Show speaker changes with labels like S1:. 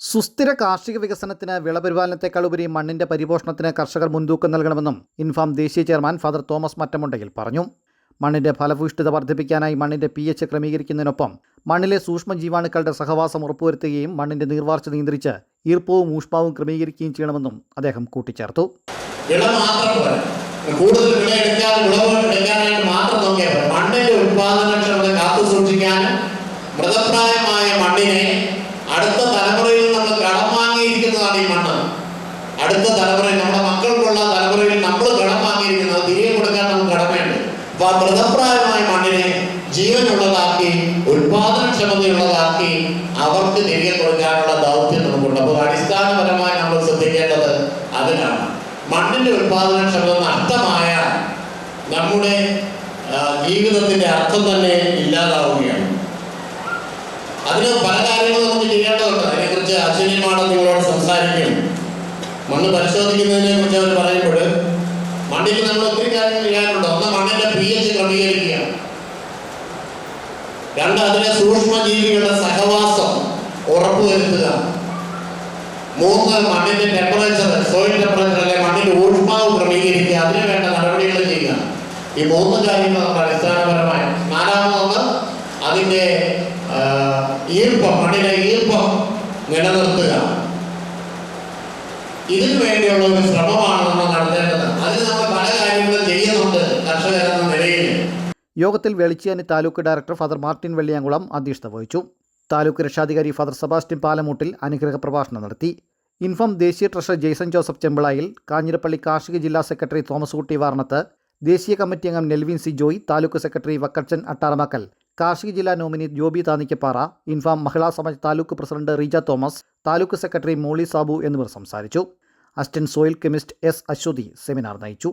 S1: സുസ്ഥിര കാർഷിക വികസനത്തിന് വിളപരിപാലനത്തെക്കാൾ ഉപരി മണ്ണിന്റെ പരിപോഷണത്തിന് കർഷകർ മുൻതൂക്കം നൽകണമെന്നും ഇൻഫാം ദേശീയ ചെയർമാൻ ഫാദർ തോമസ് മറ്റമുണ്ടയിൽ പറഞ്ഞു. മണ്ണിന്റെ ഫലഭൂഷ്ഠിത വർദ്ധിപ്പിക്കാനായി മണ്ണിന്റെ പി എച്ച് ക്രമീകരിക്കുന്നതിനൊപ്പം മണ്ണിലെ സൂക്ഷ്മ ജീവാണുക്കളുടെ സഹവാസം ഉറപ്പുവരുത്തുകയും മണ്ണിന്റെ നീർവാർച്ച നിയന്ത്രിച്ച് ഈർപ്പവും ഊഷ്മാവും ക്രമീകരിക്കുകയും ചെയ്യണമെന്നും അദ്ദേഹം കൂട്ടിച്ചേർത്തു.
S2: കൂടുതൽ മാത്രം മണ്ണിന്റെ മൃതപ്രായമായ മണ്ണിനെ അടുത്ത തലമുറയിൽ നമ്മൾ കടം വാങ്ങിയിരിക്കുന്നതാണ് ഈ മണ്ണ് അടുത്ത തലമുറയിൽ നമ്മുടെ മക്കൾക്കുള്ള തലമുറയിൽ നമ്മൾ കടം വാങ്ങിയിരിക്കുന്നത് തിരികെ കൊടുക്കാൻ നമുക്ക് കടമയുണ്ട് അപ്പൊ ആ മൃതപ്രായമായ മണ്ണിനെ ജീവനുള്ളതാക്കി ഉൽപാദനക്ഷമതയുള്ളതാക്കി അവർക്ക് തിരികെ കൊടുക്കാനുള്ള ദൗത്യം നമുക്കുണ്ട്. അപ്പോൾ അടിസ്ഥാനപരമായി നമ്മൾ ശ്രദ്ധിക്കേണ്ടത് അതിനാണ്. മണ്ണിന്റെ ഉൽപാദനക്ഷമത നഷ്ടമായ നമ്മുടെ ജീവിതത്തിന്റെ അർത്ഥം തന്നെ ഇല്ലാതാവുകയാണ്. അതിന് പല കാര്യങ്ങളും നമുക്ക് ചെയ്യേണ്ടതുണ്ട്. അതിനെക്കുറിച്ച് അശ്വിനിയമാണ് നിങ്ങളോട് സംസാരിക്കും. മണ്ണ് പരിശോധിക്കുന്നതിനെ കുറിച്ച് അവർ പറയുമ്പോൾ മണ്ണിൽ നമ്മൾ ഒത്തിരി കാര്യങ്ങൾ ചെയ്യാനുണ്ട് ഒന്ന് മണ്ണിന്റെ പി എച്ച് ക്രമീകരിക്കുക. രണ്ട് അതിലെ സൂക്ഷ്മജീവികളുടെ സഹവാസം ഉറപ്പുവരുത്തുക. മൂന്ന് മണ്ണിന്റെ ടെമ്പറേച്ചർ സോയിൽ ടെമ്പറേച്ചർ അല്ലെ മണ്ണിന്റെ ഊഷ്മാവ് ക്രമീകരിക്കുക. അതിന് വേണ്ട നടപടികൾ ചെയ്യുക. ഈ മൂന്ന് കാര്യങ്ങൾ നമ്മൾ അടിസ്ഥാനപരമായി. നാലാമതൊന്ന് അതിന്റെ ഈർപ്പം മണ്ണിലെ ഈർപ്പം നിലനിർത്തുക. ഇതിനു വേണ്ടിയുള്ള ഒരു ശ്രമമാണ് നമ്മൾ നടത്തേണ്ടത്. അതിന് നമ്മൾ പല
S1: യോഗത്തിൽ വെളിച്ചേനി taluk director father Martin Velliyankulam അധ്യക്ഷത വഹിച്ചു. താലൂക്ക് രക്ഷാധികാരി ഫാദർ സെബാസ്റ്റ്യൻ പാലമൂട്ടിൽ അനുഗ്രഹ പ്രഭാഷണം നടത്തി. ഇൻഫം ദേശീയ ട്രഷറർ ജെയ്സൺ ജോസഫ് ചെമ്പിളായിൽ കാഞ്ഞിരപ്പള്ളി കാർഷിക ജില്ലാ സെക്രട്ടറി തോമസ് കുട്ടി വാർണത്ത് ദേശീയ കമ്മിറ്റി അംഗം Nelvin C Joy taluk secretary Vakkachan Attaramakkal കാർഷിക ജില്ലാ nominee Joby Thanikkappara Infam Mahila Samaj taluk president Reeja Thomas taluk secretary Molly Sabu എന്നിവർ സംസാരിച്ചു. Assistant soil chemist S Aswathy seminar നയിച്ചു.